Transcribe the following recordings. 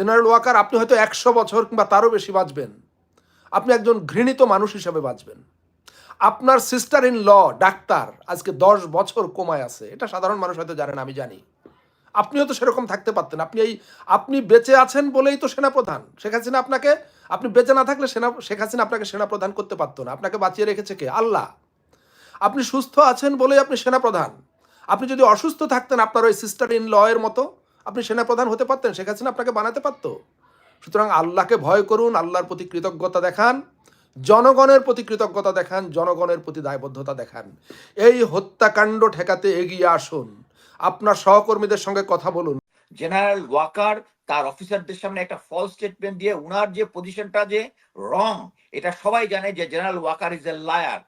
General Waker, আপনি হয়তো একশো বছর কিংবা তারও বেশি বাঁচবেন। আপনি একজন ঘৃণিত মানুষ হিসাবে বাঁচবেন। আপনার সিস্টার ইন ল ডাক্তার, আজকে দশ বছর কমায় আছে। এটা সাধারণ মানুষ হয়তো জানেন, আমি জানি। আপনিও তো সেরকম থাকতে পারতেন। আপনি এই, আপনি বেঁচে আছেন বলেই তো সেনাপ্রধান। শেখ হাসিনা আপনাকে, আপনি বেঁচে না থাকলে সেনা, শেখ হাসিনা আপনাকে সেনাপ্রধান করতে পারতো না। আপনাকে বাঁচিয়ে রেখেছে কে? আল্লাহ। আপনি সুস্থ আছেন বলেই আপনি সেনাপ্রধান। আপনি যদি অসুস্থ থাকতেন আপনার ওই সিস্টার ইন ল এর মতো আপনি সেনাপ্রধান হতে পারতেন, শেখ হাসিনা আপনাকে বানাতে পারতো। সুতরাং আল্লাহকে ভয় করুন, আল্লাহর প্রতি কৃতজ্ঞতা দেখান, জনগণের প্রতি কৃতজ্ঞতা দেখান, জনগণের প্রতি দায়বদ্ধতা দেখান। এই হত্যাকাণ্ড ঠেকাতে এগিয়ে আসুন। আপনার সহকর্মীদের সঙ্গে কথা বলুন। জেনারেল ওয়াকার, তার অফিসারদের সামনে একটা ফলস স্টেটমেন্ট দিয়ে উনার যে পজিশনটা যে রং এটা সবাই জানে যে general Waker is a liar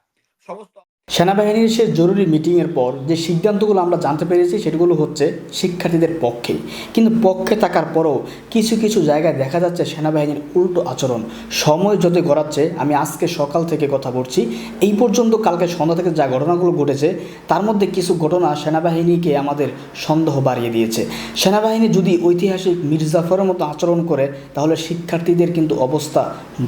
সমস্ত সেনাবাহিনীর সে জরুরি মিটিংয়ের পর যে সিদ্ধান্তগুলো আমরা জানতে পেরেছি সেগুলো হচ্ছে শিক্ষার্থীদের পক্ষে। কিন্তু পক্ষে থাকার পরও কিছু কিছু জায়গায় দেখা যাচ্ছে সেনাবাহিনীর উল্টো আচরণ। সময় যত গড়াচ্ছে, আমি আজকে সকাল থেকে কথা বলছি, এই পর্যন্ত কালকে সন্ধ্যা থেকে যা ঘটনাগুলো ঘটেছে, তার মধ্যে কিছু ঘটনা সেনাবাহিনীকে আমাদের সন্দেহ বাড়িয়ে দিয়েছে। সেনাবাহিনী যদি ঐতিহাসিক মির্জাফরের মতো আচরণ করে, তাহলে শিক্ষার্থীদের কিন্তু অবস্থা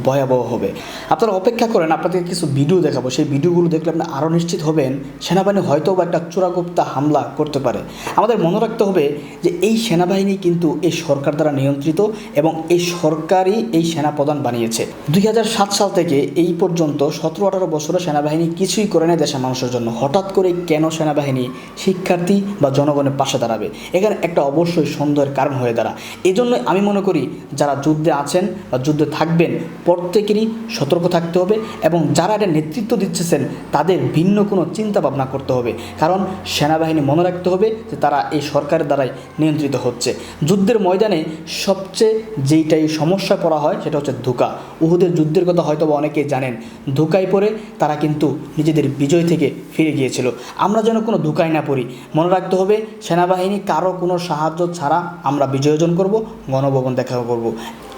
ভয়াবহ হবে। আপনারা অপেক্ষা করেন, আপনাদেরকে কিছু ভিডিও দেখাবো। সেই ভিডিওগুলো দেখলে আপনি আরও নিশ্চিত হবেন, সেনাবাহিনী হয়তো বা একটা চোরাগুপ্তা হামলা করতে পারে। আমাদের মনে রাখতে হবে যে এই সেনাবাহিনী কিন্তু এই সরকার দ্বারা নিয়ন্ত্রিত এবং এই সরকারই এই সেনাপ্রধান বানিয়েছে। দুই হাজার সাত সাল থেকে এই পর্যন্ত সতেরো আঠারো বছরে সেনাবাহিনী কিছুই করে নেয় দেশের মানুষের জন্য। হঠাৎ করে কেন সেনাবাহিনী শিক্ষার্থী বা জনগণের পাশে দাঁড়াবে? এখানে একটা অবশ্যই সন্দেহের কারণ হয়ে দাঁড়া। এই জন্য আমি মনে করি যারা যুদ্ধে আছেন বা যুদ্ধে থাকবেন, প্রত্যেকেরই সতর্ক থাকতে হবে এবং যারা এটা নেতৃত্ব দিচ্ছেন, তাদের ভিন্ন কোনো চিন্তা ভাবনা করতে হবে। কারণ সেনাবাহিনী মনে রাখতে হবে যে তারা এই সরকারের দ্বারাই নিয়ন্ত্রিত হচ্ছে। যুদ্ধের ময়দানে সবচেয়ে যেইটাই সমস্যা পড়া হয় সেটা হচ্ছে ধোকা। উহুদের যুদ্ধের কথা হয়তো অনেকেই জানেন। ধোকায় পড়ে তারা কিন্তু নিজেদের বিজয় থেকে ফিরে গিয়েছিল। আমরা যেন কোনো ধোকায় না পড়ি। মনে রাখতে হবে, সেনাবাহিনী কারও কোনো সাহায্য ছাড়া আমরা বিজয় অর্জন করব, গণভবন দেখা করব।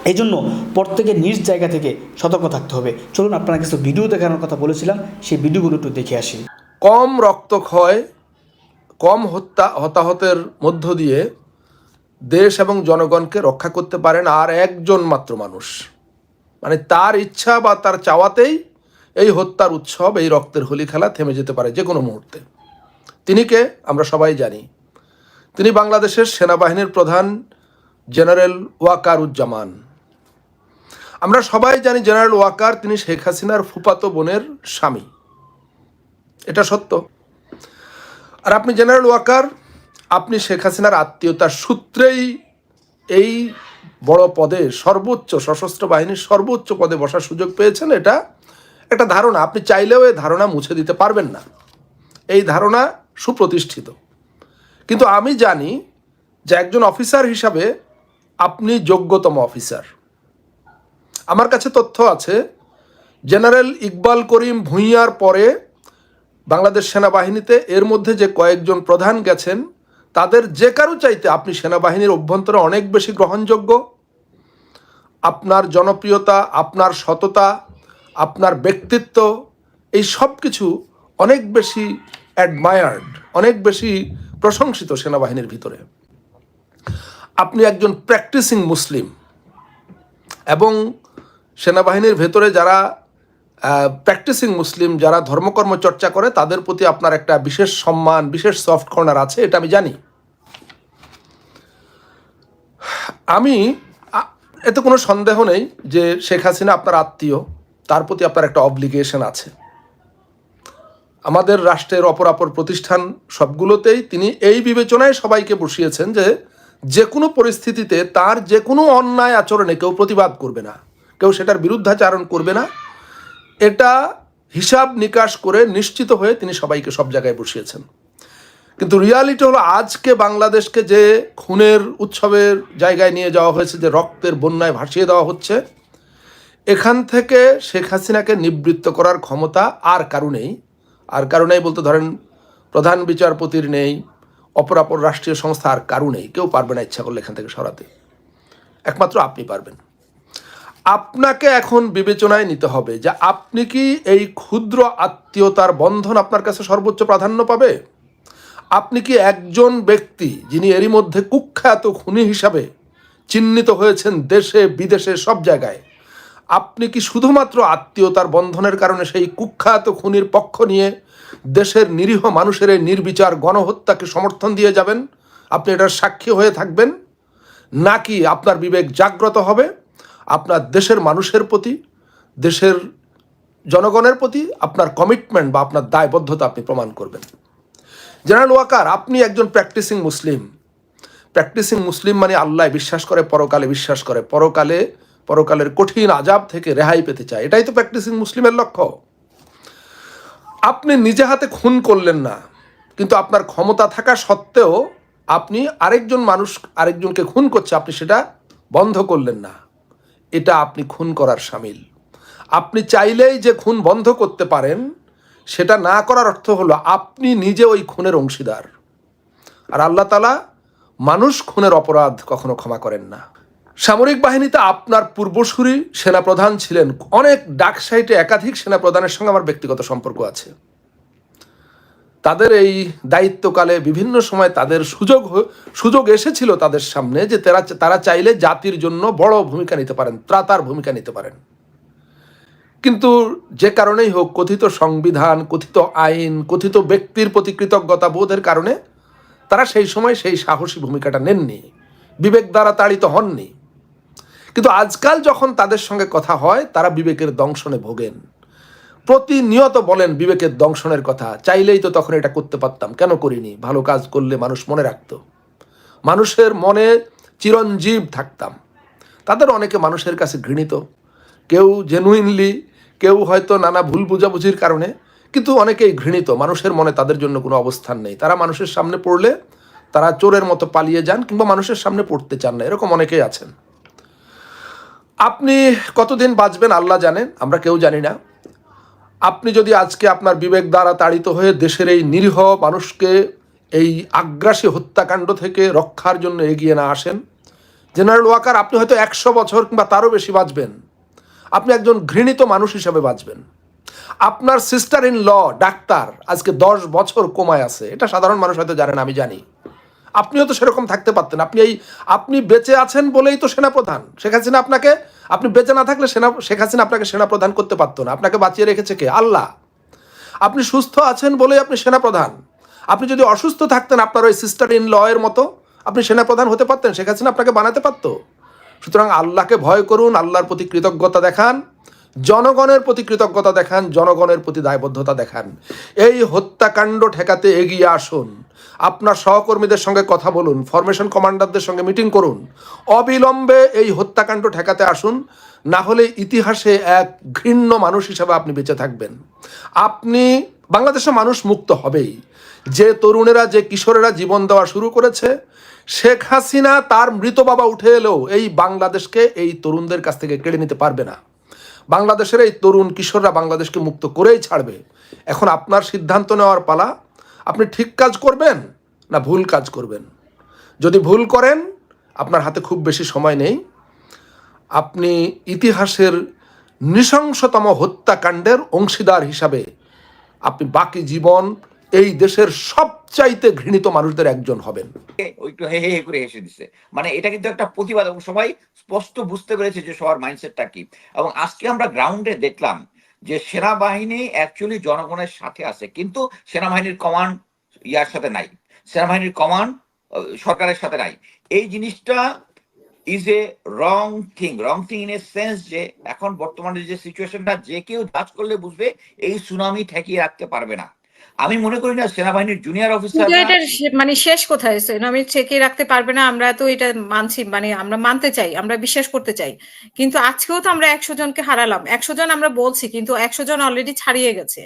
এই জন্য প্রত্যেকের নিজ জায়গা থেকে সতর্ক থাকতে হবে। চলুন আপনারা কিছু ভিডিও দেখানোর কথা বলেছিলাম, সেই ভিডিওগুলো একটু দেখে আসি। কম রক্তক্ষয়, কম হত্যা, হতাহতের মধ্য দিয়ে দেশ এবং জনগণকে রক্ষা করতে পারেন আর একজন মাত্র মানুষ। মানে তার ইচ্ছা বা তার চাওয়াতেই এই হত্যার উৎসব, এই রক্তের হোলি খেলা থেমে যেতে পারে যে কোনো মুহূর্তে। তিনি কে? আমরা সবাই জানি। তিনি বাংলাদেশের সেনাবাহিনীর প্রধান জেনারেল ওয়াকারুজ্জামান। আমরা সবাই জানি জেনারেল ওয়াকার, তিনি শেখ হাসিনার ফুপাতো বোনের স্বামী। এটা সত্য। আর আপনি জেনারেল ওয়াকার, আপনি শেখ হাসিনার আত্মীয়তার সূত্রেই এই বড় পদে সর্বোচ্চ সশস্ত্র বাহিনীর সর্বোচ্চ পদে বসার সুযোগ পেয়েছেন, এটা একটা ধারণা। আপনি চাইলেও এই ধারণা মুছে দিতে পারবেন না। এই ধারণা সুপ্রতিষ্ঠিত। কিন্তু আমি জানি যে একজন অফিসার হিসাবে আপনি যোগ্যতম অফিসার। আমার কাছে তথ্য আছে, জেনারেল ইকবাল করিম ভূঁইয়ার পরে বাংলাদেশ সেনাবাহিনীতে এর মধ্যে যে কয়েকজন প্রধান গেছেন, তাদের যে কারও চাইতে আপনি সেনাবাহিনীর অভ্যন্তরে অনেক বেশি গ্রহণযোগ্য। আপনার জনপ্রিয়তা, আপনার সততা, আপনার ব্যক্তিত্ব, এই সব কিছু অনেক বেশি অ্যাডমায়ার্ড অনেক বেশি প্রশংসিত সেনাবাহিনীর ভিতরে। আপনি একজন প্র্যাকটিসিং মুসলিম এবং সেনাবাহিনীর ভেতরে যারা প্র্যাকটিসিং মুসলিম যারা ধর্মকর্ম চর্চা করে, তাদের প্রতি আপনার একটা বিশেষ সম্মান, বিশেষ সফট কর্নার আছে, এটা আমি জানি। আমি এতে কোনো সন্দেহ নেই যে শেখ হাসিনা আপনার আত্মীয়, তার প্রতি আপনার একটা অব্লিগেশন আছে। আমাদের রাষ্ট্রের অপর অপর প্রতিষ্ঠান সবগুলোতেই তিনি এই বিবেচনায় সবাইকে বসিয়েছেন যে যে কোনো পরিস্থিতিতে তার যে কোনো অন্যায় আচরণে কেউ প্রতিবাদ করবে না। কেউ সেটার বিরুদ্ধাচারণ করবে না। এটা হিসাব নিকাশ করে নিশ্চিত হয়ে তিনি সবাইকে সব জায়গায় বসিয়েছেন। কিন্তু রিয়ালিটি হলো আজকে বাংলাদেশকে যে খুনের উৎসবের জায়গায় নিয়ে যাওয়া হয়েছে, যে রক্তের বন্যায় ভাসিয়ে দেওয়া হচ্ছে, এখান থেকে শেখ হাসিনাকে নিবৃত্ত করার ক্ষমতা আর কারও নেই। আর কারও নেই বলতে ধরেন প্রধান বিচারপতির নেই, অপরাপর রাষ্ট্রীয় সংস্থা আর কারও নেই। কেউ পারবে না ইচ্ছা করলে এখান থেকে সরাতে। একমাত্র আপনি পারবেন। আপনাকে এখন বিবেচনায় নিতে হবে যে আপনি কি এই ক্ষুদ্র আত্মীয়তার বন্ধন আপনার কাছে সর্বোচ্চ প্রাধান্য পাবে? আপনি কি একজন ব্যক্তি যিনি এরই মধ্যে কুখ্যাত খুনি হিসাবে চিহ্নিত হয়েছেন দেশে, বিদেশে, সব জায়গায়, আপনি কি শুধুমাত্র আত্মীয়তার বন্ধনের কারণে সেই কুখ্যাত খুনির পক্ষ নিয়ে দেশের নিরীহ মানুষের এই নির্বিচার গণহত্যাকে সমর্থন দিয়ে যাবেন? আপনি এটার সাক্ষী হয়ে থাকবেন? নাকি আপনার বিবেক জাগ্রত হবে? আপনার দেশের মানুষের প্রতি, দেশের জনগণের প্রতি আপনার কমিটমেন্ট বা আপনার দায়বদ্ধতা আপনি প্রমাণ করবেন। জেনারেল ওয়াকার, আপনি একজন প্র্যাকটিসিং মুসলিম। প্র্যাকটিসিং মুসলিম মানে আল্লাহ বিশ্বাস করে, পরকালে বিশ্বাস করে। পরকালে, পরকালের কঠিন আজাব থেকে রেহাই পেতে চায়। এটাই তো প্র্যাকটিসিং মুসলিমের লক্ষ্য। আপনি নিজে হাতে খুন করলেন না, কিন্তু আপনার ক্ষমতা থাকা সত্ত্বেও আপনি আরেকজন মানুষ, আরেকজনকে খুন করছে, আপনি সেটা বন্ধ করলেন না। এটা আপনি খুন করার সামিল। আপনি চাইলেই যে খুন বন্ধ করতে পারেন, সেটা না করার অর্থ হলো আপনি নিজে ওই খুনের অংশীদার। আর আল্লাহ তালা মানুষ খুনের অপরাধ কখনো ক্ষমা করেন না। সামরিক বাহিনীতে আপনার পূর্বসূরি সেনাপ্রধান ছিলেন। অনেক ডাক সাইটে একাধিক সেনাপ্রধানের সঙ্গে আমার ব্যক্তিগত সম্পর্ক আছে। তাদের এই দায়িত্বকালে বিভিন্ন সময় তাদের সুযোগ সুযোগ এসেছিল তাদের সামনে যে তারা তারা চাইলে জাতির জন্য বড় ভূমিকা নিতে পারেন, ত্রাতার ভূমিকা নিতে পারেন। কিন্তু যে কারণেই হোক, কথিত সংবিধান, কথিত আইন, কথিত ব্যক্তির প্রতি কৃতজ্ঞতা বোধের কারণে তারা সেই সময় সেই সাহসী ভূমিকাটা নেননি, বিবেক দ্বারা তাড়িত হননি। কিন্তু আজকাল যখন তাদের সঙ্গে কথা হয়, তারা বিবেকের দংশনে ভোগেন। প্রতিনিয়ত বলেন বিবেকের দংশনের কথা, চাইলেই তো তখন এটা করতে পারতাম। কেন করিনি? ভালো কাজ করলে মানুষ মনে রাখতো। মানুষের মনে চিরঞ্জীব থাকতাম। তাদের অনেকে মানুষের কাছে ঘৃণিত। কেউ জেনুইনলি কেউ হয়তো নানা ভুল বুঝাবুঝির কারণে, কিন্তু অনেকেই ঘৃণিত। মানুষের মনে তাদের জন্য কোনো অবস্থান নেই। তারা মানুষের সামনে পড়লে তারা চোরের মতো পালিয়ে যান কিংবা মানুষের সামনে পড়তে চান না। এরকম অনেকেই আছেন। আপনি কতদিন বাঁচবেন আল্লাহ জানেন, আমরা কেউ জানি না। আপনি যদি আজকে আপনার বিবেক দ্বারা তাড়িত হয়ে দেশের এই নিরীহ মানুষকে এই আগ্রাসী হত্যাকাণ্ড থেকে রক্ষার জন্য এগিয়ে না আসেন, জেনারেল ওয়াকার, আপনি হয়তো একশো বছর কিংবা তারও বেশি বাঁচবেন। আপনি একজন ঘৃণিত মানুষ হিসেবে বাঁচবেন। আপনার সিস্টার ইন ল ডাক্তার, আজকে দশ বছর কমায় আছে। এটা সাধারণ মানুষ হয়তো জানেন আমি জানি। আপনিও তো সেরকম থাকতে পারতেন। আপনি এই আপনি বেঁচে আছেন বলেই তো সেনাপ্রধান। শেখ হাসিনা আপনাকে আপনি বেঁচে না থাকলে সেনা শেখ হাসিনা আপনাকে সেনাপ্রধান করতে পারতো না। আপনাকে বাঁচিয়ে রেখেছে কে? আল্লাহ। আপনি সুস্থ আছেন বলেই আপনি সেনাপ্রধান। আপনি যদি অসুস্থ থাকতেন আপনার ওই সিস্টার ইন ল এর মতো, আপনি সেনাপ্রধান হতে পারতেন, শেখ হাসিনা আপনাকে বানাতে পারতো। সুতরাং আল্লাহকে ভয় করুন, আল্লাহর প্রতি কৃতজ্ঞতা দেখান। জনগণের প্রতি কৃতজ্ঞতা দেখান, জনগণের প্রতি দায়বদ্ধতা দেখান। এই হত্যাকাণ্ড ঠেকাতে এগিয়ে আসুন। আপনার সহকর্মীদের সঙ্গে কথা বলুন ফরমেশন কমান্ডারদের সঙ্গে মিটিং করুন। অবিলম্বে এই হত্যাকাণ্ড ঠেকাতে আসুন, না হলে ইতিহাসে এক ঘৃণ্য মানুষ হিসাবে আপনি বেঁচে থাকবেন। আপনি বাংলাদেশের মানুষ মুক্ত হবেই। যে তরুণেরা, যে কিশোরেরা জীবন দেওয়া শুরু করেছে, শেখ হাসিনা তার মৃত বাবা উঠে এলেও এই বাংলাদেশকে এই তরুণদের কাছ থেকে কেড়ে নিতে পারবে না। বাংলাদেশের এই তরুণ কিশোররা বাংলাদেশকে মুক্ত করেই ছাড়বে। এখন আপনার সিদ্ধান্ত নেওয়ার পালা, আপনি ঠিক কাজ করবেন না ভুল কাজ করবেন? যদি ভুল করেন, আপনার হাতে খুব বেশি সময় নেই। আপনি ইতিহাসের নৃশংসতম হত্যাকাণ্ডের অংশীদার হিসাবে আপনি বাকি জীবন এই দেশের সবচাইতে ঘৃণিত মানুষদের একজন হবেন। একটু হে হে করে হেসে দিচ্ছে মানে এটা কিন্তু একটা প্রতিবাদ এবং সবাই স্পষ্ট বুঝতে পেরেছে যে সবার মাইন্ডসেটটা কি। এবং আজকে আমরা গ্রাউন্ডে দেখলাম যে সেনাবাহিনী অ্যাকচুয়ালি জনগণের সাথে আছে, কিন্তু সেনাবাহিনীর কমান্ড ইয়ার সাথে নাই। সেনাবাহিনীর কমান্ড সরকারের সাথে নাই। এই জিনিসটা is a wrong thing wrong thing in a sense যে এখন বর্তমানে যে সিচুয়েশনটা যে কেউ জাজ করলে বুঝবে, এই সুনামি ঠেকিয়ে রাখতে পারবে না। আমি মনে করি না সেনাবাহিনীর জুনিয়র অফিসার মানে শেষ কোথায়? আমি চেকে রাখতে পারবে না আমরা তো এটা মানছি মানে আমরা মানতে চাই আমরা বিশ্বাস করতে চাই। কিন্তু আজকেও তো আমরা একশো জনকে হারালাম। একশো জন আমরা বলছি কিন্তু একশো জন অলরেডি ছাড়িয়ে গেছে।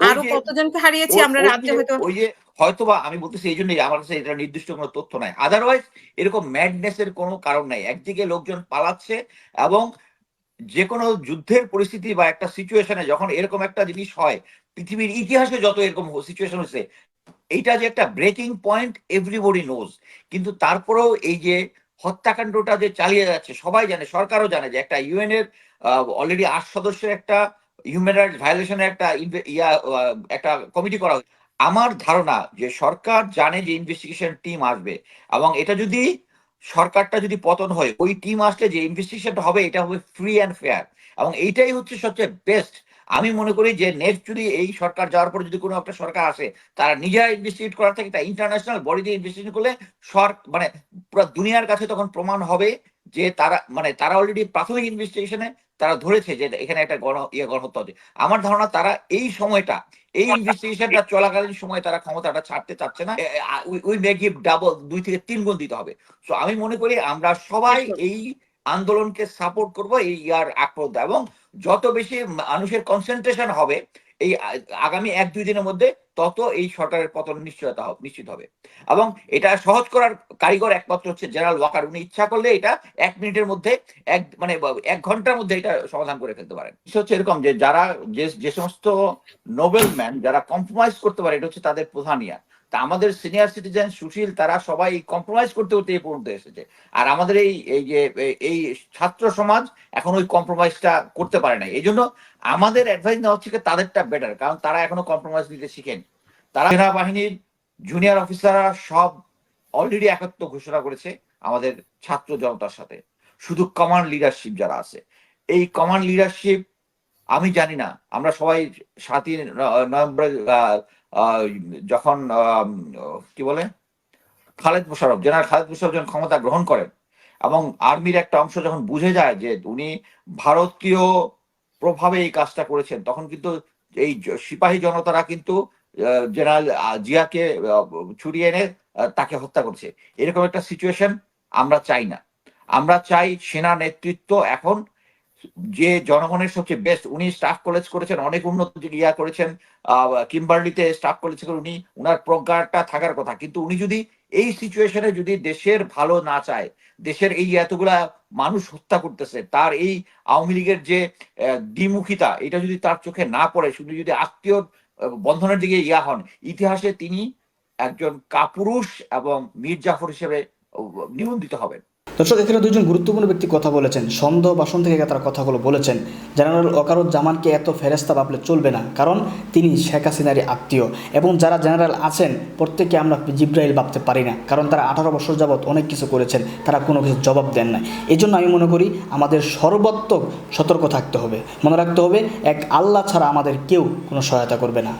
আরও কতজনকে হারিয়েছি আমরা রাজ্যে হয়তো ওই যে হয়তোবা আমি বলতেছি এই জন্যই আমার কাছে এটা নির্দিষ্ট কোনো তথ্য নাই। আদারওয়াইজ এরকম ম্যাডনেস এর কোনো কারণ নাই। একদিকে লোকজন পালাচ্ছে এবং যে কোনো যুদ্ধের পরিস্থিতি বা একটা সিচুয়েশনে যখন এরকম একটা জিনিস হয় পৃথিবীর ইতিহাসে যত এরকম সিচুয়েশন হয়েছে, এইটা যে একটা ব্রেকিং পয়েন্ট এভরিবডি নোজ কিন্তু তারপরেও এই যে হত্যাকাণ্ডটা যে চালিয়ে যাচ্ছে, সবাই জানে, সরকারও জানে যে একটা ইউএন এর অলরেডি আট সদস্যের একটা হিউম্যান রাইটস ভায়োলেশনের একটা ইয়া একটা কমিটি করা হয়েছে। আমার ধারণা যে সরকার জানে যে ইনভেস্টিগেশন টিম আসবে, এবং এটা যদি সরকারটা যদি পতন হয়, ওই টিম আসলে যে ইনভেস্টিগেশনটা হবে, এটা হবে ফ্রি অ্যান্ড ফেয়ার এবং এইটাই হচ্ছে সবচেয়ে বেস্ট আমি মনে করি যে নেক্সট যদি এই সরকার যাওয়ার পরে যদি কোনো একটা সরকার আসে তারা নিজেরা ইনভেস্টিগেট করার থেকে তা ইন্টারন্যাশনাল বডি দিয়ে ইনভেস্টিগেশন করলে সর মানে পুরো দুনিয়ার কাছে তখন প্রমাণ হবে যে তারা মানে তারা অলরেডি প্রাথমিক ইনভেস্টিগেশনে তারা ধরেছে যে এখানে একটা গণ ইয়ে গণহত্যা হচ্ছে। আমার ধারণা তারা এই সময়টা এই ইনভেস্টিগেশনটা চলাকালীন সময় তারা ক্ষমতাটা ছাড়তে চাচ্ছে না। উই মে গিভ ডাবল দুই থেকে তিন গুণ দিতে হবে। সো আমি মনে করি আমরা সবাই এই আন্দোলনকে সাপোর্ট করব এই ইয়ার আক্রোধ এবং যত বেশি মানুষের কনসেন্ট্রেশন হবে, এই আগামী এক দুই দিনের মধ্যে তত এই সরকারের পতন নিশ্চয়তা নিশ্চিত হবে। এবং এটা সহজ করার কারিগর একমাত্র হচ্ছে জেনারেল ওয়াকার উনি ইচ্ছা করলে এটা এক মিনিটের মধ্যে এক মানে এক ঘণ্টার মধ্যে এটা সমাধান করে ফেলতে পারেন। হচ্ছে এরকম যে যারা যে যে সমস্ত নোবেল ম্যান যারা কম্প্রোমাইজ করতে পারে, এটা হচ্ছে তাদের প্রধান ইয়া। তা আমাদের সিনিয়র সিটিজেন সুশীল, তারা সবাই কম্প্রোমাইজ করতে করতে এই পর্যন্ত এসেছে। আর আমাদের এই এই যে, এই- ছাত্র সমাজ এখন ওই কম্প্রোমাইজটা করতে পারে না এই জন্য আমাদের অ্যাডভাইস নেওয়া হচ্ছে তাদেরটা বেটার কারণ তারা এখনও কম্প্রোমাইজ নিতে শিখেনি। তারা সেনাবাহিনীর জুনিয়র অফিসাররা সব অলরেডি একাত্ম ঘোষণা করেছে আমাদের ছাত্র জনতার সাথে। শুধু কমান্ড লিডারশিপ যারা আছে। এই কমান্ড লিডারশিপ আমি জানি না, আমরা সবাই সাতই নভেম্বর যখন কি বলে? খালেদ মোশারফ জেনারেল খালেদ মোশারফ যখন ক্ষমতা গ্রহণ করেন এবং আর্মির একটা অংশ যখন বুঝে যায় যে উনি ভারতীয় প্রভাবে এই কাজটা করেছেন, তখন কিন্তু এই সিপাহী জনতারা কিন্তু জেনারেল জিয়াকে ছুরিয়ে এনে তাকে হত্যা করছে। এরকম একটা সিচুয়েশন আমরা চাই না। আমরা চাই সেনা নেতৃত্ব এখন যে জনগণের সবচেয়ে বেস্ট উনি স্টাফ কলেজ করেছেন, অনেক উন্নত ইয়া করেছেন কিম্বার্লিতে স্টাফ কলেজ করে উনি, উনার প্রজ্ঞাটা থাকার কথা। কিন্তু উনি যদি এই সিচুয়েশনে যদি দেশের ভালো না চায়, দেশের এই এতগুলা মানুষ হত্যা করতেছে, তার এই আওয়ামী লীগের যে দ্বিমুখিতা, এটা যদি তার চোখে না পড়ে, শুধু যদি আত্মীয় বন্ধনের দিকে ইয়া হন, ইতিহাসে তিনি একজন কাপুরুষ এবং মীর জাফর হিসেবে নিবন্ধিত হবেন। দর্শক, এখানে দুজন গুরুত্বপূর্ণ ব্যক্তি কথা বলেছেন। সন্দেহ বাসন থেকে তারা কথাগুলো বলেছেন। জেনারেল ওকারুজ্জামানকে এত ফেরেস্তা ভাবলে চলবে না, কারণ তিনি শেখ হাসিনারই আত্মীয় এবং যারা জেনারেল আছেন প্রত্যেকে আমরা জিব্রাইল ভাবতে পারি না, কারণ তারা আঠারো বছর যাবৎ অনেক কিছু করেছেন, তারা কোনো কিছু জবাব দেন না এই জন্য আমি মনে করি আমাদের সর্বাত্মক সতর্ক থাকতে হবে। মনে রাখতে হবে, এক আল্লাহ ছাড়া আমাদের কেউ কোনো সহায়তা করবে না।